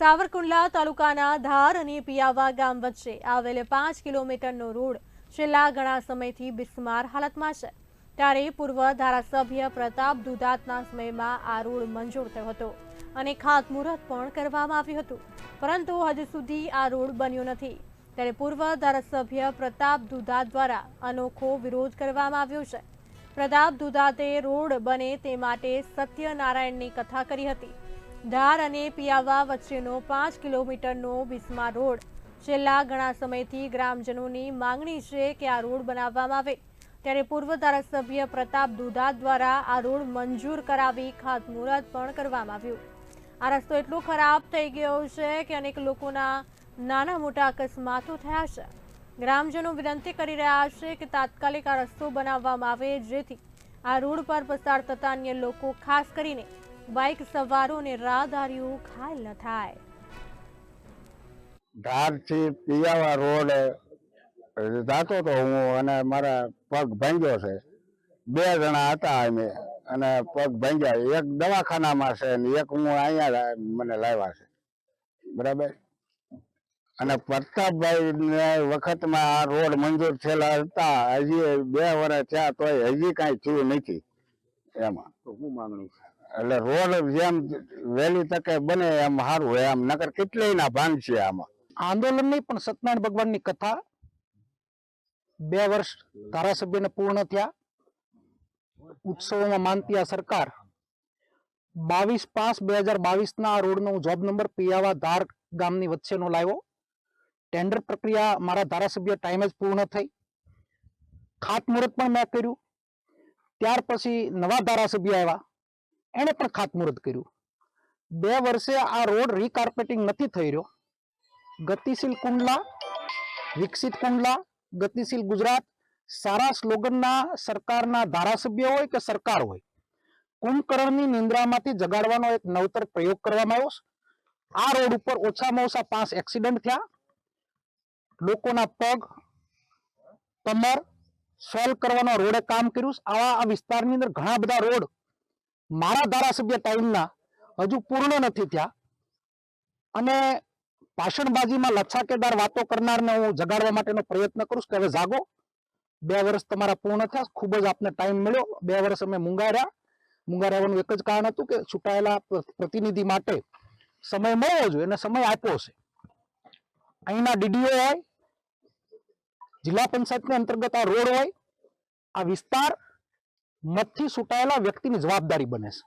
સાવરકુંડલા તાલુકાના ધાર અને પિયાવા ગામ વચ્ચે આવેલ પાંચ કિલોમીટરનો રોડ છેલ્લા ઘણા સમયથી બિસ્માર હાલતમાં છે. ત્યારે પૂર્વ ધારાસભ્ય પ્રતાપ દુધાતના સમયમાં આ રોડ મંજૂર થયો હતો અને ખાતમુહૂર્ત પણ કરવામાં આવ્યું હતું. પરંતુ હજુ સુધી આ રોડ બન્યો નથી. ત્યારે પૂર્વ ધારાસભ્ય પ્રતાપ દુધાત દ્વારા અનોખો વિરોધ કરવામાં આવ્યો છે. પ્રતાપ દુધાતે રોડ બને તે માટે સત્યનારાયણની કથા કરી હતી. ધાર અને પિયાવા વચ્ચેનો પાંચ કિલોમીટરનો બિસ્મા રોડ. છેલ્લા ઘણા સમયથી ગ્રામજનોની માંગણી છે કે આ રોડ બનાવવામાં આવે. ત્યારે પૂર્વ ધારાસભ્ય પ્રતાપ દુધા દ્વારા આ રોડ મંજૂર કરાવી ખાતમુહૂર્ત પણ કરવામાં આવ્યું. આ રસ્તો એટલો ખરાબ થઈ ગયો છે કે અનેક લોકોના નાના મોટા અકસ્માતો થયા છે. ગ્રામજનો વિનંતી કરી રહ્યા છે કે તાત્કાલિક આ રસ્તો બનાવવામાં આવે જેથી આ રોડ પર પસાર થતા અન્ય લોકો, ખાસ કરીને બાઇક સવારોને રાહદારીઓ ઘાયલ ન થાય. ધારથી પિયાવા રોડ જાતો તો હું અને મારા પગ ભાંગ્યો છે. બે જણા હતા અમે અને પગ ભાંગ્યા. એક દવાખાનામાં છે અને એક હું અહીંયા મને લાવ્યા છે. બરાબર? અને પ્રતાપભાઈ ને વખતમાં આ રોડ મંજૂર થયેલા હતા. હજી બે વર્ષ થયા તોય હજી કાંઈ થયું નથી એમાં. તો શું માંગણી છે? એટલે રોડ જેમ વહેલી તકે બને એમ સારું એમ નગર કેટલાય ના ભાંગ છે આમાં. આંદોલન નહીં પણ સત્યનારાયણ ભગવાનની કથા બે વર્ષ ધારાસભ્યને પૂર્ણ થયા. ઉત્સવોમાં માનતી આ સરકાર. બાવીસ પાંચ બે હજાર બાવીસ ના આ રોડનો હું જોબ નંબર પિયાવા ધાર ગામની વચ્ચેનો લાવ્યો. ટેન્ડર પ્રક્રિયા મારા ધારાસભ્ય ટાઈમે જ પૂર્ણ થઈ. ખાતમુહૂર્ત પણ મેં કર્યું. ત્યાર પછી નવા ધારાસભ્ય આવ્યા. એણે પણ ખાતમુહૂર્ત કર્યું. બે વર્ષે આ રોડ રીકાર્પેટિંગ નથી થઈ રહ્યો. ગતિશીલ કુંડલા, વિકસિત કુંડલા, ગતિશીલ ગુજરાત, સારા સ્લોગનના સરકારના ધારાસભ્ય હોય કે સરકાર હોય. કુંભકર્ણની નિંદ્રામાંથી જગાડવાનો એક નવતર પ્રયોગ કરવામાં આવ્યો આ રોડ ઉપર ઓછામાં ઓછા પાંચ એક્સિડન્ટ થયા. લોકોના પગ, કમર સોલ્વ કરવાનો રોડે કામ કર્યું. આવા આ વિસ્તારની અંદર ઘણા બધા રોડ મારા ધારાસભ્ય ટાઈમના હજુ પૂર્ણ નથી થયા. અને ભાષણબાજીમાં લચ્છાકેદાર વાતો કરનારને હું જગાડવા માટેનો પ્રયત્ન કરું છું કે હવે જાગો. બે વર્ષ તમારા પૂર્ણ થયા. ખૂબ જ આપને ટાઈમ મળ્યો. બે વર્ષ અમે મૂંગાર્યા. મૂંગાર્યાનું એક જ કારણ હતું કે છૂટાયેલા પ્રતિનિધિ માટે સમય મળવો જોઈએ અને સમય આપ્યો છે. અહીંના ડીડીઓ હોય, જિલ્લા પંચાયતની અંતર્ગત આ રોડ હોય, આ વિસ્તાર મતથી ચૂંટાયેલા વ્યક્તિની જવાબદારી બને છે.